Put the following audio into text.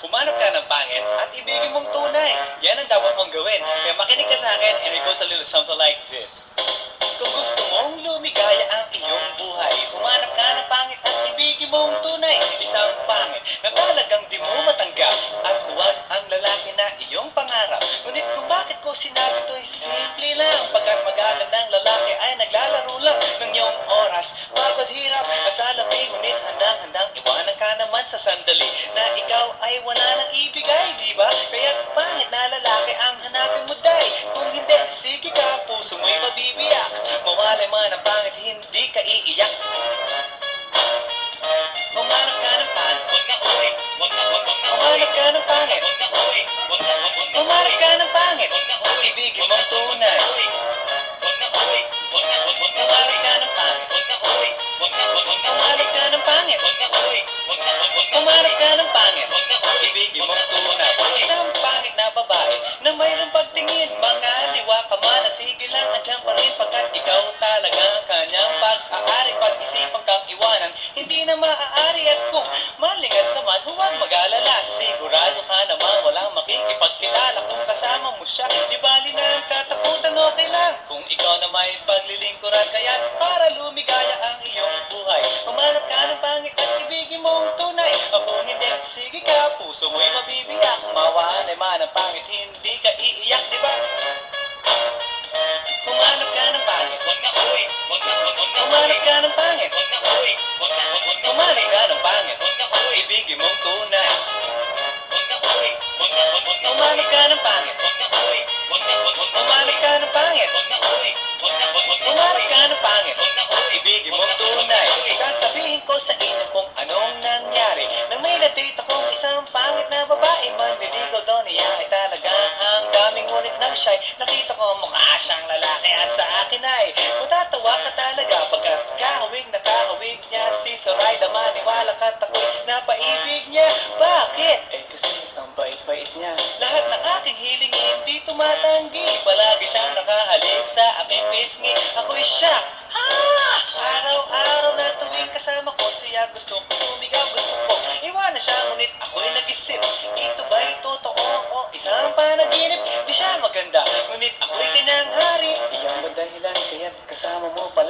Kumanap ka ng pangit at ibigin mong tunay. Yan ang dapat mong gawin. Kaya makinig ka sa akin and it goes a little something like this. Huwag na, Umanap ka ng pangit, huwag na uwi, huwag na, na Umanap ka ng pangit, huwag na uwi, ibigin mong tunay. Isang pangit na babae na mayroong pagtingin, mga liwa ka man, na sige lang, andyan pa rin. Pagkat ikaw talaga ang kanyang pag-aari. Pag-isipan kang iwanan, hindi na maaari. At kung malingat ka man, huwag mag-alala. Sigurado ka naman walang makikipagkilala kung kasama mo siya. Di bali na ang katakutan, okay lang. Kung ikaw na may paglilingkuran, kaya para lumigaya puso mo'y mabibiyak. Mawalay man ang pangit, hindi ka iiyak, di ba? Umanap ka ng pangit, huwag na uwi, na, na Umanap ka ng pangit, huwag na uwi, huwag na, huwag, huwag na Umanap ka ng pangit, huwag na uwi, ibigin mong tunay. Huwag na uwi, na, na Umanap ka ng pangit, huwag na uwi, na, na Umanap ka ng pangit, huwag na uwi, na, na Umanap ka ng pangit, huwag na uwi, ibigin mong tunay. Sasabihin ko sa inyo kung anong nangyari Nang may akong isang na babae Manliligaw daw niya. Ay talaga ang daming ngunit ng shy Nakita ko mukha siyang lalaki at sa akin ay Matatawa ka talaga pagkat kahawig na kahawig niya Si Soraya maniwala ka't ako'y napaibig niya Bakit? Eh kasi ang bait-bait niya. Lahat ng aking hiling hindi tumatanggi. Palagi siyang nakahalik sa aking pisngi Ako'y siya maganda. Ngunit ako'y tinanghari. Iyon ba dahilan kaya't kasama mo pala